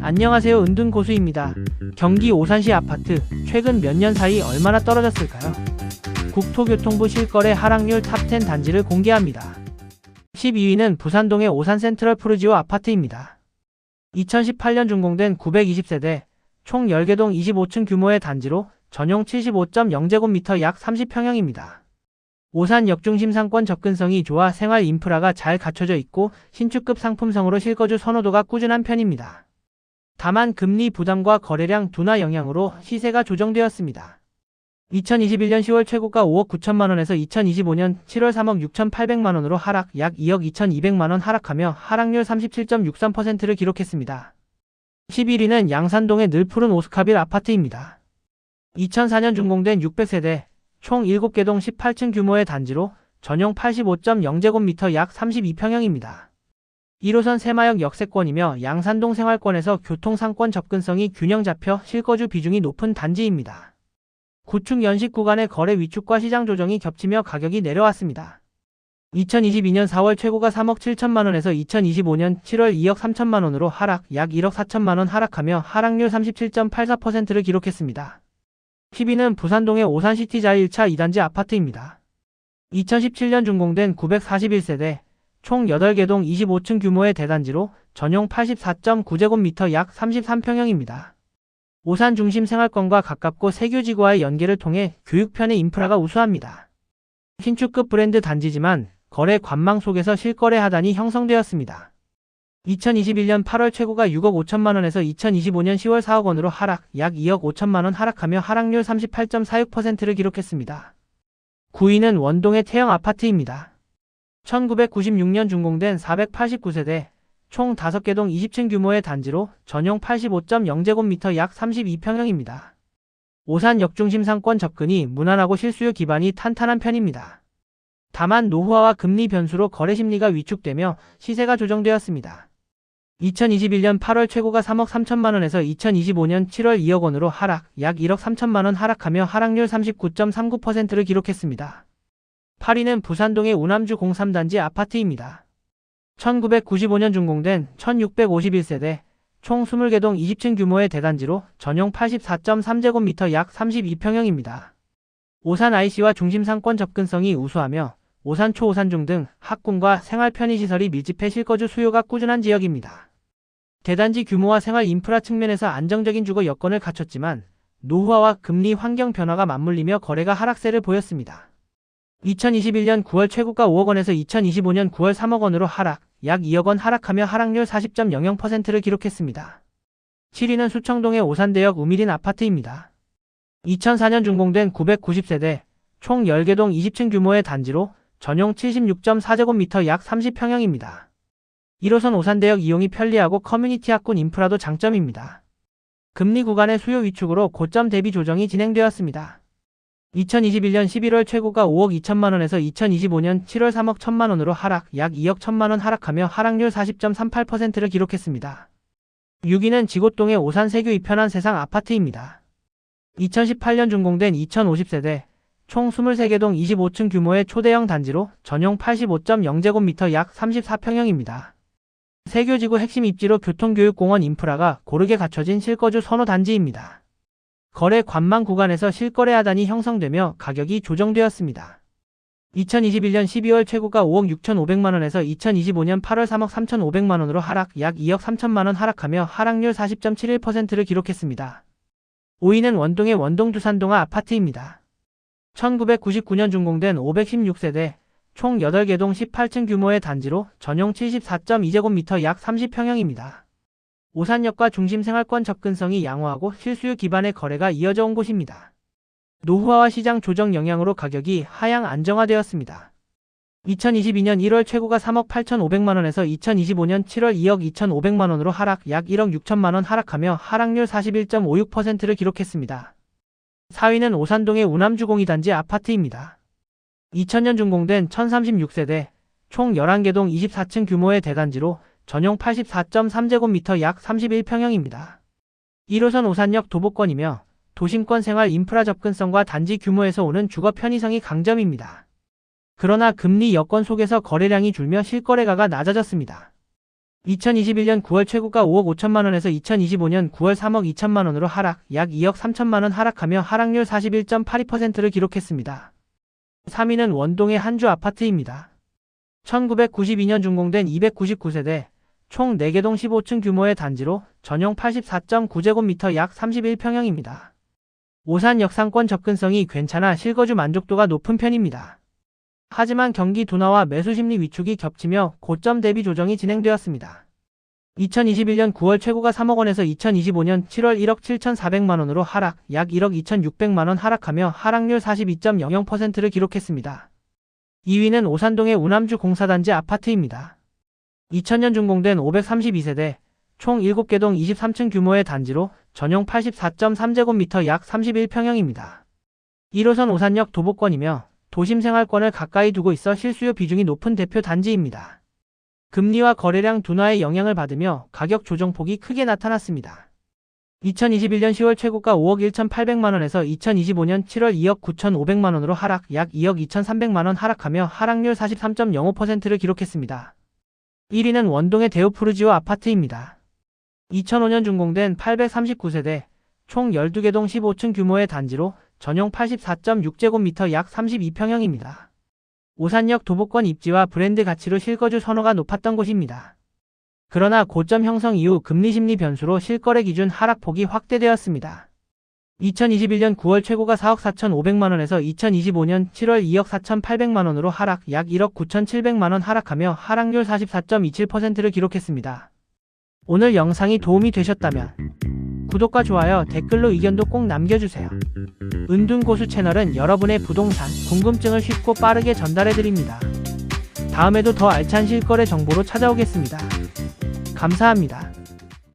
안녕하세요 은둔 고수입니다. 경기 오산시 아파트 최근 몇 년 사이 얼마나 떨어졌을까요? 국토교통부 실거래 하락률 탑10 단지를 공개합니다. 12위는 부산동의 오산 센트럴 푸르지오 아파트입니다. 2018년 준공된 920세대 총 10개 동 25층 규모의 단지로 전용 75.0제곱미터 약 30평형입니다. 오산 역 중심 상권 접근성이 좋아 생활 인프라가 잘 갖춰져 있고 신축급 상품성으로 실거주 선호도가 꾸준한 편입니다. 다만 금리 부담과 거래량 둔화 영향으로 시세가 조정되었습니다. 2021년 10월 최고가 5억 9천만 원에서 2025년 7월 3억 6,800만 원으로 하락 약 2억 2,200만 원 하락하며 하락률 37.63%를 기록했습니다. 11위는 양산동의 늘 푸른 오스카빌 아파트입니다. 2004년 준공된 600세대 총 7개 동 18층 규모의 단지로 전용 85.0제곱미터 약 32평형입니다. 1호선 새마역 역세권이며 양산동 생활권에서 교통상권 접근성이 균형 잡혀 실거주 비중이 높은 단지입니다. 구축 연식 구간의 거래 위축과 시장 조정이 겹치며 가격이 내려왔습니다. 2022년 4월 최고가 3억 7천만 원에서 2025년 7월 2억 3천만 원으로 하락 약 1억 4천만 원 하락하며 하락률 37.84%를 기록했습니다. 10위는 부산동의 오산시티자 1차 2단지 아파트입니다. 2017년 준공된 941세대 총 8개 동 25층 규모의 대단지로 전용 84.9제곱미터 약 33평형입니다. 오산 중심 생활권과 가깝고 세교지구와의 연계를 통해 교육편의 인프라가 우수합니다. 신축급 브랜드 단지지만 거래 관망 속에서 실거래 하단이 형성되었습니다. 2021년 8월 최고가 6억 5천만 원에서 2025년 10월 4억 원으로 하락 약 2억 5천만 원 하락하며 하락률 38.46%를 기록했습니다. 9위는 원동의 태형 아파트입니다. 1996년 준공된 489세대 총 5개 동 20층 규모의 단지로 전용 85.0제곱미터 약 32평형입니다. 오산 역 중심 상권 접근이 무난하고 실수요 기반이 탄탄한 편입니다. 다만 노후화와 금리 변수로 거래 심리가 위축되며 시세가 조정되었습니다. 2021년 8월 최고가 3억 3천만 원에서 2025년 7월 2억 원으로 하락, 약 1억 3천만 원 하락하며 하락률 39.39%를 기록했습니다. 8위는 부산동의 우남주 03단지 아파트입니다. 1995년 준공된 1651세대 총 20개 동 20층 규모의 대단지로 전용 84.3제곱미터 약 32평형입니다. 오산 IC와 중심 상권 접근성이 우수하며 오산 초 오산 중 등 학군과 생활 편의시설이 밀집해 실거주 수요가 꾸준한 지역입니다. 대단지 규모와 생활 인프라 측면에서 안정적인 주거 여건을 갖췄지만 노후화와 금리 환경 변화가 맞물리며 거래가 하락세를 보였습니다. 2021년 9월 최고가 5억 원에서 2025년 9월 3억 원으로 하락, 약 2억 원 하락하며 하락률 40.00%를 기록했습니다. 7위는 수청동의 오산대역 우미린 아파트입니다. 2004년 준공된 990세대, 총 10개 동 20층 규모의 단지로 전용 76.4제곱미터 약 30평형입니다. 1호선 오산대역 이용이 편리하고 커뮤니티 학군 인프라도 장점입니다. 금리 구간의 수요 위축으로 고점 대비 조정이 진행되었습니다. 2021년 11월 최고가 5억 2천만 원에서 2025년 7월 3억 1천만 원으로 하락, 약 2억 1천만 원 하락하며 하락률 40.38%를 기록했습니다. 6위는 지곡동의 오산세교 이편한 세상 아파트입니다. 2018년 준공된 2050세대, 총 23개 동 25층 규모의 초대형 단지로 전용 85.0제곱미터 약 34평형입니다. 세교지구 핵심 입지로 교통교육공원 인프라가 고르게 갖춰진 실거주 선호 단지입니다. 거래 관망 구간에서 실거래 하단이 형성되며 가격이 조정되었습니다. 2021년 12월 최고가 5억 6,500만원에서 2025년 8월 3억 3,500만원으로 하락 약 2억 3천만원 하락하며 하락률 40.71%를 기록했습니다. 5위는 원동의 원동 두산동화 아파트입니다. 1999년 준공된 516세대 총 8개 동 18층 규모의 단지로 전용 74.2제곱미터 약 30평형입니다. 오산역과 중심 생활권 접근성이 양호하고 실수요 기반의 거래가 이어져 온 곳입니다. 노후화와 시장 조정 영향으로 가격이 하향 안정화되었습니다. 2022년 1월 최고가 3억 8,500만원에서 2025년 7월 2억 2,500만원으로 하락 약 1억 6천만원 하락하며 하락률 41.56%를 기록했습니다. 4위는 오산동의 우남주공이 단지 아파트입니다. 2000년 준공된 1036세대 총 11개 동 24층 규모의 대단지로 전용 84.3제곱미터 약 31평형입니다. 1호선 오산역 도보권이며 도심권 생활 인프라 접근성과 단지 규모에서 오는 주거 편의성이 강점입니다. 그러나 금리 여건 속에서 거래량이 줄며 실거래가가 낮아졌습니다. 2021년 9월 최고가 5억 5천만 원에서 2025년 9월 3억 2천만 원으로 하락, 약 2억 3천만 원 하락하며 하락률 41.82%를 기록했습니다. 3위는 원동의 한주 아파트입니다. 1992년 준공된 299세대, 총 4개 동 15층 규모의 단지로 전용 84.9제곱미터 약 31평형입니다. 오산 역 상권 접근성이 괜찮아 실거주 만족도가 높은 편입니다. 하지만 경기 둔화와 매수 심리 위축이 겹치며 고점 대비 조정이 진행되었습니다. 2021년 9월 최고가 3억 원에서 2025년 7월 1억 7,400만 원으로 하락, 약 1억 2,600만 원 하락하며 하락률 42.00%를 기록했습니다. 2위는 오산동의 우남주 공사단지 아파트입니다. 2000년 준공된 532세대, 총 7개 동 23층 규모의 단지로 전용 84.3제곱미터 약 31평형입니다. 1호선 오산역 도보권이며 도심 생활권을 가까이 두고 있어 실수요 비중이 높은 대표 단지입니다. 금리와 거래량 둔화의 영향을 받으며 가격 조정폭이 크게 나타났습니다. 2021년 10월 최고가 5억 1,800만 원에서 2025년 7월 2억 9,500만 원으로 하락, 약 2억 2,300만 원 하락하며 하락률 43.05%를 기록했습니다. 1위는 원동의 데오푸르지오 아파트입니다. 2005년 준공된 839세대, 총 12개 동 15층 규모의 단지로 전용 84.6제곱미터 약 32평형입니다. 오산역 도보권 입지와 브랜드 가치로 실거주 선호가 높았던 곳입니다. 그러나 고점 형성 이후 금리 심리 변수로 실거래 기준 하락폭이 확대되었습니다. 2021년 9월 최고가 4억 4,500만 원에서 2025년 7월 2억 4,800만 원으로 하락, 약 1억 9,700만 원 하락하며 하락률 44.27%를 기록했습니다. 오늘 영상이 도움이 되셨다면 구독과 좋아요, 댓글로 의견도 꼭 남겨주세요. 은둔고수 채널은 여러분의 부동산 궁금증을 쉽고 빠르게 전달해드립니다. 다음에도 더 알찬 실거래 정보로 찾아오겠습니다. 감사합니다.